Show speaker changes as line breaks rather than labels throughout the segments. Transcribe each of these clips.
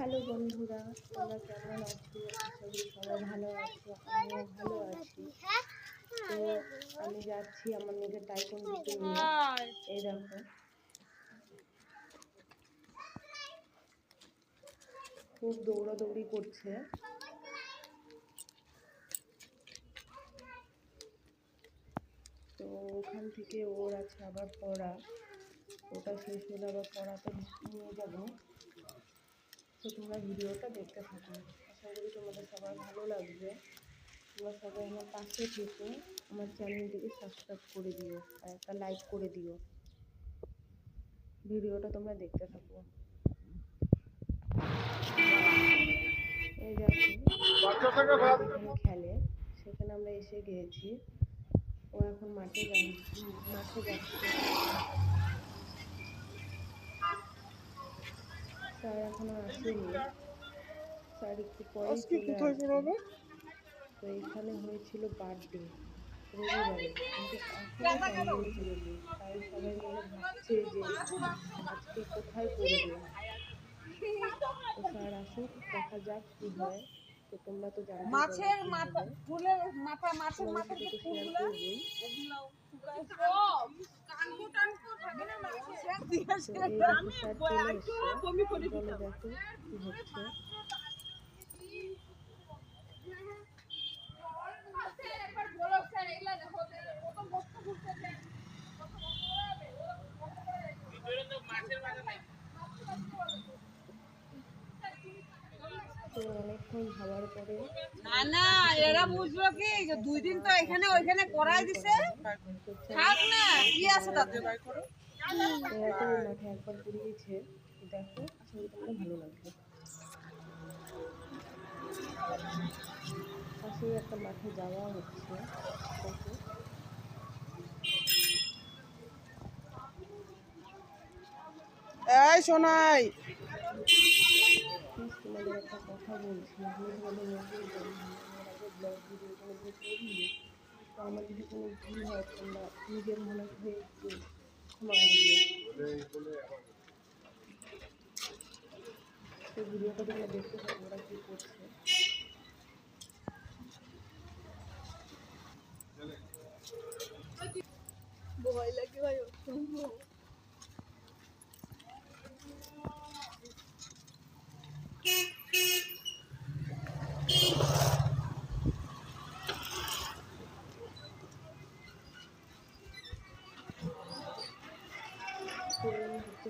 Hello বন্ধুরা, তোমরা কেমন আছো? সবাই ভালো আছো, আমিও ভালো আছি। তো আমি যাচ্ছি আমার নিজের টাইকন্ডিতে নিয়ে। এই দেখো। খুব দৌড়াদৌড়ি করছে। তো ওখান থেকে ওর আছে আবার পড়া। ওটা শেষ হলে আবার পড়াতে নিয়ে যাব। তো তোমরা ভিডিওটা দেখতে থাকো। আশা করি তোমাদের সবার ভালো লাগবে। তোমরা সবাই আমার পাশে থেকো। আমার চ্যানেলটিকে সাবস্ক্রাইব করে দিও আর একটা লাইক করে দিও। ভিডিওটা তোমরা দেখতে থাকো। এই খেলে, সেখানে আমরা এসে গিয়েছি। ও এখন মাঠে যাচ্ছে মাঠে যাচ্ছে। স্যার এখনও আসেনি। স্যার একটু পরে চলে আসবে। তো এখানে হয়েছিল বার্থডে রবিবারে। কিন্তু তাই সবাই মিলে ভাবছে যে আজকে কোথায় পড়বে। তো স্যার আসুক দেখা যাক কি হয়। তো তোমরা তো জানো
মাছের মাথা ফুলের মাথা মাছের
মাথার
যে ফুলগুলো
করবই
কানকো টানকো থাকে না মাছের।
তো অনেকক্ষণ ভাবার পরে।
না না এরা বুঝলো কি যে দুই দিন তো এখানে ওইখানে করাই দিছে। থাক না কি আছে তাতে?
এরা তো মাঠে একবার ঘুরিয়েছে। দেখো আশা করি তোমাদের ভালো লাগবে পাশেই একটা মাঠে যাওয়া হচ্ছে। দেখো
এই শোনাই
প্লিজ তোমাদের একটা কথা বলছি। আমি তোমাদের নতুন আগে ব্লগ ভিডিও কোনো দিন করিনি তো আমার যদি কোনো ভুল হয়, তোমরা নিজের মনে হয়ে একটু ক্ষমা করে তো ভিডিওটা তোমরা দেখতে থাকো, ওরা কী করছে।
ভয় লাগে ভাই
সেই হচ্ছে সেই মাঠ যে মাঠ আজকে খেলা হবে এখানে ফুটবলও খেলা হয়
আরে ওটাতে বললাম কই ছায়া বলল আমি বললাম স্যার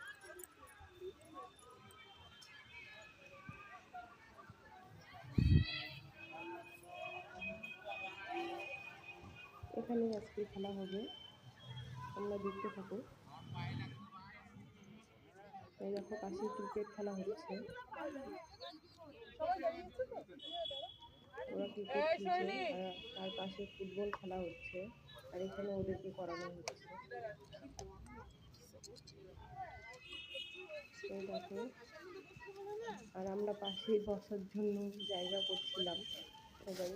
এখানে আজকে খেলা হবে। আমরা দেখতে থাকো। এই দেখো পাশে ক্রিকেট খেলা হচ্ছে। ওরা ক্রিকেট খেলছে আর তার পাশে ফুটবল খেলা হচ্ছে আর এখানে ওদেরকে করানো হচ্ছে। এই দেখো আর আমরা পাশে বসার জন্য জায়গা করছিলাম সবাই।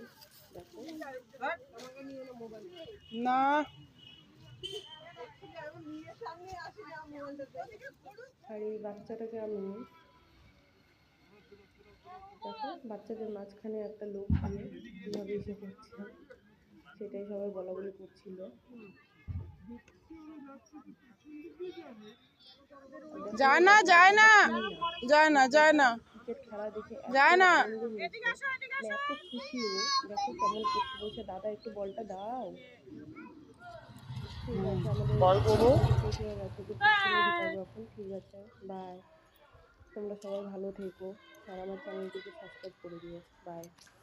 বাচ্চাটাকে আমি দেখো, বাচ্চাদের মাঝখানে একটা লোক দিয়ে কীভাবে এসে করছে সেটাই সবাই বলা বলি করছিল।
যায় না যায় না যায় না যায় না।
ক্রিকেট খেলা দেখে
যায় না।
মানে এত খুশি ও দেখো কেমন করতে বলছে দাদা একটু বলটা দাও। ঠিক আছে আমাদের হয়ে গেছে তো পিছনে ঠিক আছে বাই। তোমরা সবাই ভালো থেকো আর আমার চ্যানেলটিকে সাবস্ক্রাইব করে দিও বাই।